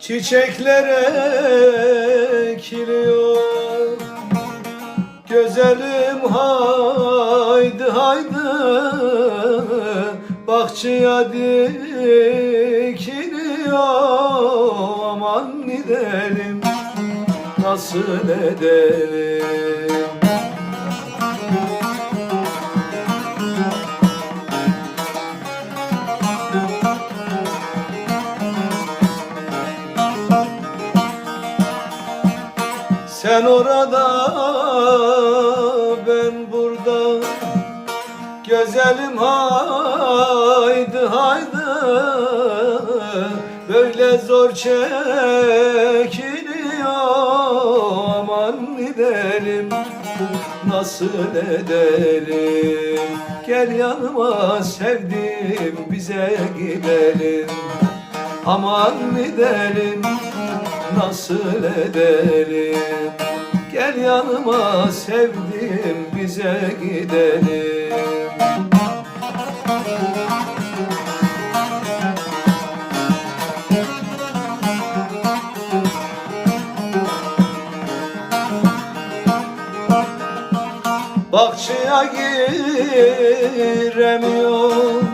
Çiçekler ekiliyor Güzelim haydi haydi. Bahçeye dikiliyor Aman gidelim Nasıl edelim? Sen orada ben burada. Güzelim haydi haydi. Böyle zor çekiliyor Aman gidelim Nasıl edelim Gel yanıma sevdim bize gidelim. Aman gidelim nasıl edelim Gel yanıma sevdim bize gidelim Bahçeye giremiyorum.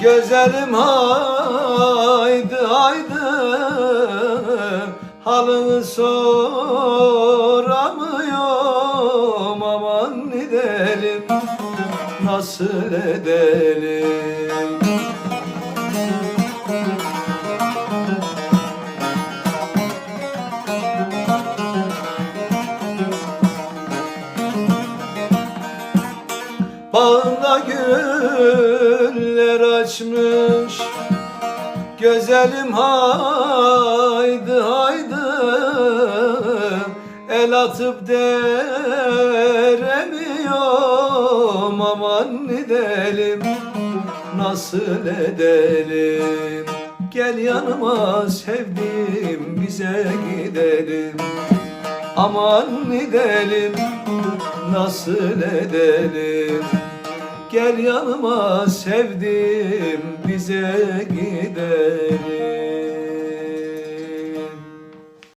Güzelim haydi haydi. Halını soramıyorum. Aman gidelim Nasıl edelim Bağında güller açmış. Güzelim haydi haydi. El atıp deremiyorum Aman gidelim. Nasıl edelim? Gel yanıma sevdim bize gidelim. Aman gidelim nasıl edelim? Gel yanıma sevdim bize gidelim